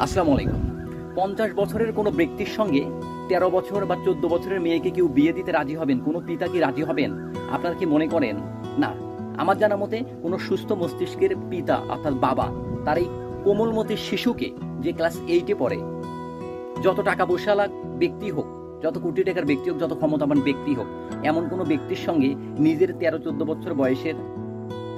আসসালামু আলাইকুম। পঞ্চাশ বছরের কোনো ব্যক্তির সঙ্গে তেরো বছর বা চোদ্দ বছরের মেয়েকে কেউ বিয়ে দিতে রাজি হবেন? কোনো পিতা কি রাজি হবেন? আপনারা কি মনে করেন? না। আমার জানা মতে কোনো সুস্থ মস্তিষ্কের পিতা অর্থাৎ বাবা, তার এই কোমলমতি শিশুকে যে ক্লাস এইটে পড়ে, যত টাকা পয়সালা ব্যক্তি হোক, যত কোটি টাকার ব্যক্তি হোক, যত ক্ষমতাবান ব্যক্তি হোক, এমন কোনো ব্যক্তির সঙ্গে নিজের তেরো চোদ্দ বছর বয়সের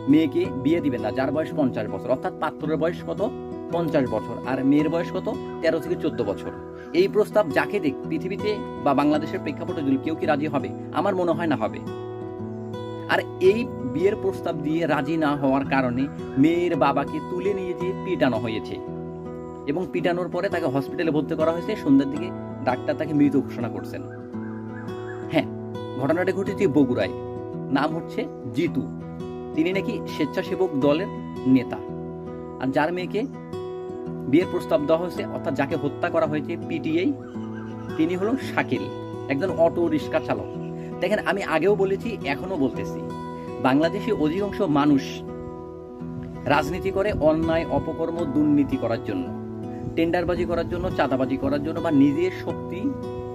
মেয়েকে বিয়ে দিবেন না, যার বয়স পঞ্চাশ বছর, অর্থাৎ পাত্রের বয়স কত? পঞ্চাশ বছর। আর মেয়ের বয়স কত? তেরো থেকে চোদ্দ বছর। এই প্রস্তাব যাকে দেখ পৃথিবীতে বা বাংলাদেশের প্রেক্ষাপটে যদি কেউ কি রাজি হবে? আমার মনে হয় না হবে। আর এই বিয়ের প্রস্তাব দিয়ে রাজি না হওয়ার কারণে মেয়ের বাবাকে তুলে নিয়ে যেয়ে পিটানো হয়েছে। এবং পিটানোর পরে তাকে হসপিটালে ভর্তি করা হয়েছে। সন্ধ্যার দিকে ডাক্তার তাকে মৃত ঘোষণা করছেন। হ্যাঁ ঘটনাটা ঘটেছে বগুড়ায়। নাম হচ্ছে জিতু। তিনি নাকি স্বেচ্ছাসেবক দলের নেতা। আর যার মেয়েকে বিয়ের প্রস্তাব দেওয়া হয়েছে, অর্থাৎ যাকে হত্যা করা হয়েছে পিটিআই তিনি হলো শাকিল, একজন অটো রিক্সা চালক। দেখেন, আমি আগেও বলেছি এখনও বলতেছি, বাংলাদেশি অধিকাংশ মানুষ রাজনীতি করে অন্যায়, অপকর্ম, দুর্নীতি করার জন্য, টেন্ডারবাজি করার জন্য, চাঁদাবাজি করার জন্য বা নিজের শক্তি,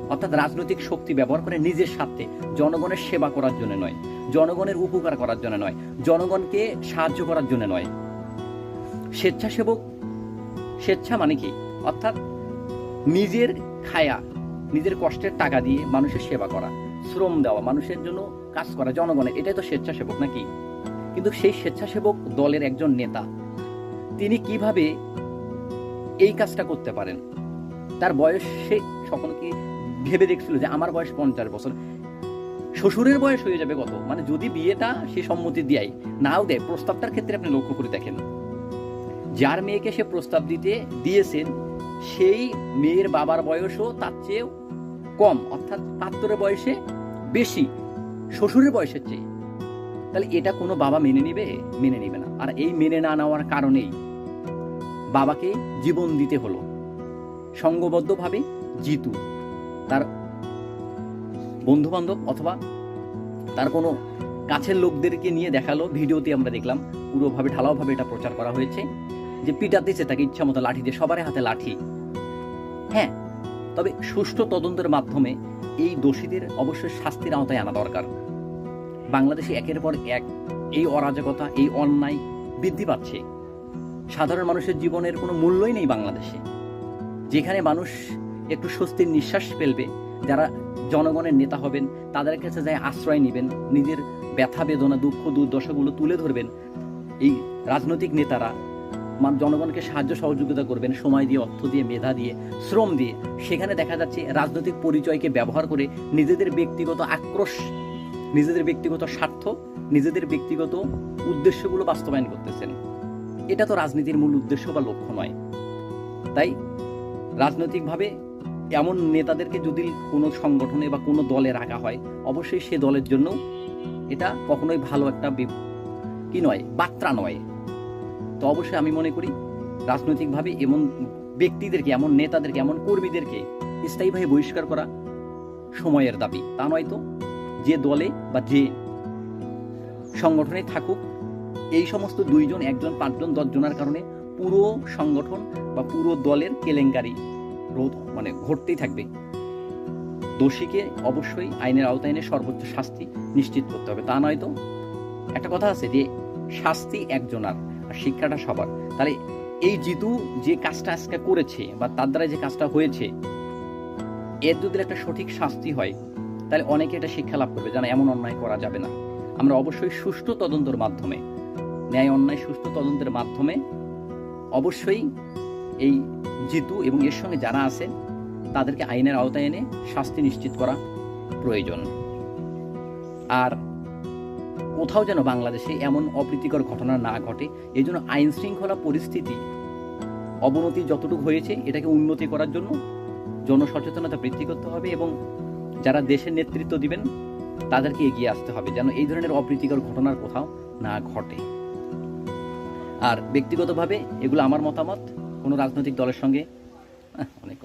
অর্থাৎ রাজনৈতিক শক্তি ব্যবহার করে নিজের স্বার্থে, জনগণের সেবা করার জন্য নয়, জনগণের উপকার করার জন্য নয়, জনগণকে সাহায্য করার জন্য নয়। স্বেচ্ছাসেবক স্বেচ্ছা মানে কি? অর্থাৎ নিজের খায়া, নিজের কষ্টের টাকা দিয়ে মানুষের সেবা করা, শ্রম দেওয়া, মানুষের জন্য কাজ করা, জনগণের, এটাই তো স্বেচ্ছাসেবক নাকি? কিন্তু সেই স্বেচ্ছাসেবক দলের একজন নেতা, তিনি কীভাবে এই কাজটা করতে পারেন? তার বয়স, সে সকল কি ভেবে দেখছিল যে আমার বয়স পঞ্চাশ বছর? শ্বশুরের বয়স হয়ে যাবে কত? মানে যদি বিয়েটা সে সম্মতি দেয়, নাও দেয়, প্রস্তাবটার ক্ষেত্রে আপনি লক্ষ্য করে দেখেন। যার মেয়েকে সে প্রস্তাব দিতে দিয়েছেন, সেই মেয়ের বাবার বয়সও তার চেয়েও কম, অর্থাৎ পাত্রের বয়সে বেশি, শ্বশুরের বয়সের চেয়ে। তাহলে এটা কোনো বাবা মেনে নেবে? মেনে নেবে না। আর এই মেনে না নেওয়ার কারণেই বাবাকে জীবন দিতে হলো। সঙ্গবদ্ধভাবে জিতু, তার বন্ধু বান্ধব অথবা তার কোনো কাছের লোকদেরকে নিয়ে দেখাল ভিডিওতে আমরা দেখলাম, পুরোভাবে, ঢালাওভাবে এটা প্রচার করা হয়েছে। যে পিটাতেছে তাকে ইচ্ছা মতো লাঠি দিয়ে সবার হাতে লাঠি। হ্যাঁ তবে সুষ্ঠু তদন্তের মাধ্যমে এই দোষীদের অবশ্যই শাস্তির আওতায় আনা দরকার। বাংলাদেশে একের পর এক এই অরাজকতা, এই অন্যায় বৃদ্ধি পাচ্ছে। সাধারণ মানুষের জীবনের কোনো মূল্যই নেই বাংলাদেশে। যেখানে মানুষ একটু স্বস্তির নিঃশ্বাস ফেলবে, যারা জনগণের নেতা হবেন, তাদের কাছে যায় আশ্রয় নেবেন, নিজের ব্যথা বেদনা, দুঃখ, দুর্দশাগুলো তুলে ধরবেন, এই রাজনৈতিক নেতারা জনগণকে সাহায্য সহযোগিতা করবেন, সময় দিয়ে, অর্থ দিয়ে, মেধা দিয়ে, শ্রম দিয়ে। সেখানে দেখা যাচ্ছে রাজনৈতিক পরিচয়কে ব্যবহার করে নিজেদের ব্যক্তিগত আক্রোশ, নিজেদের ব্যক্তিগত স্বার্থ, নিজেদের ব্যক্তিগত উদ্দেশ্যগুলো বাস্তবায়ন করতেছেন। এটা তো রাজনীতির মূল উদ্দেশ্য বা লক্ষ্য নয়। তাই রাজনৈতিকভাবে এমন নেতাদেরকে যদি কোনো সংগঠনে বা কোনো দলে রাখা হয়, অবশ্যই সে দলের জন্য এটা কখনোই ভালো একটা কি নয়, বার্তা নয়। তো অবশ্যই আমি মনে করি রাজনৈতিকভাবে এমন ব্যক্তিদেরকে, এমন নেতাদেরকে, এমন কর্মীদেরকে স্থায়ীভাবে বহিষ্কার করা সময়ের দাবি। তা নয় তো? যে দলে বা যে সংগঠনে থাকুক, এই সমস্ত দুইজন, একজন, পাঁচজন, দশজনের কারণে পুরো সংগঠন বা পুরো দলের কেলেঙ্কারি রোধ মানে ঘটতেই থাকবে। দোষীকে অবশ্যই আইনের আওতায় এনে সর্বোচ্চ শাস্তি নিশ্চিত করতে হবে। তা নয় তো? একটা কথা আছে যে, শাস্তি একজনার। শিক্ষাটা সবার। তাহলে এই জিতু যে কাজটা আজকে করেছে বা তার দ্বারা যে কাজটা হয়েছে, এর যদি একটা সঠিক শাস্তি হয়, তাহলে অনেকে এটা শিক্ষা লাভ করবে যেন এমন অন্যায় করা যাবে না। আমরা অবশ্যই সুষ্ঠু তদন্তের মাধ্যমে, ন্যায় অন্যায় সুষ্ঠু তদন্তের মাধ্যমে অবশ্যই এই জিতু এবং এর সঙ্গে যারা আছে, তাদেরকে আইনের আওতায় এনে শাস্তি নিশ্চিত করা প্রয়োজন। আর কোথাও যেন বাংলাদেশে এমন অপ্রীতিকর ঘটনা না ঘটে, এই জন্য আইন শৃঙ্খলা পরিস্থিতি অবনতি যতটুকু হয়েছে এটাকে উন্নতি করার জন্য জনসচেতনতা বৃদ্ধি করতে হবে এবং যারা দেশের নেতৃত্ব দিবেন, তাদেরকে এগিয়ে আসতে হবে যেন এই ধরনের অপ্রীতিকর ঘটনার কোথাও না ঘটে। আর ব্যক্তিগতভাবে এগুলো আমার মতামত, কোনো রাজনৈতিক দলের সঙ্গে অনেক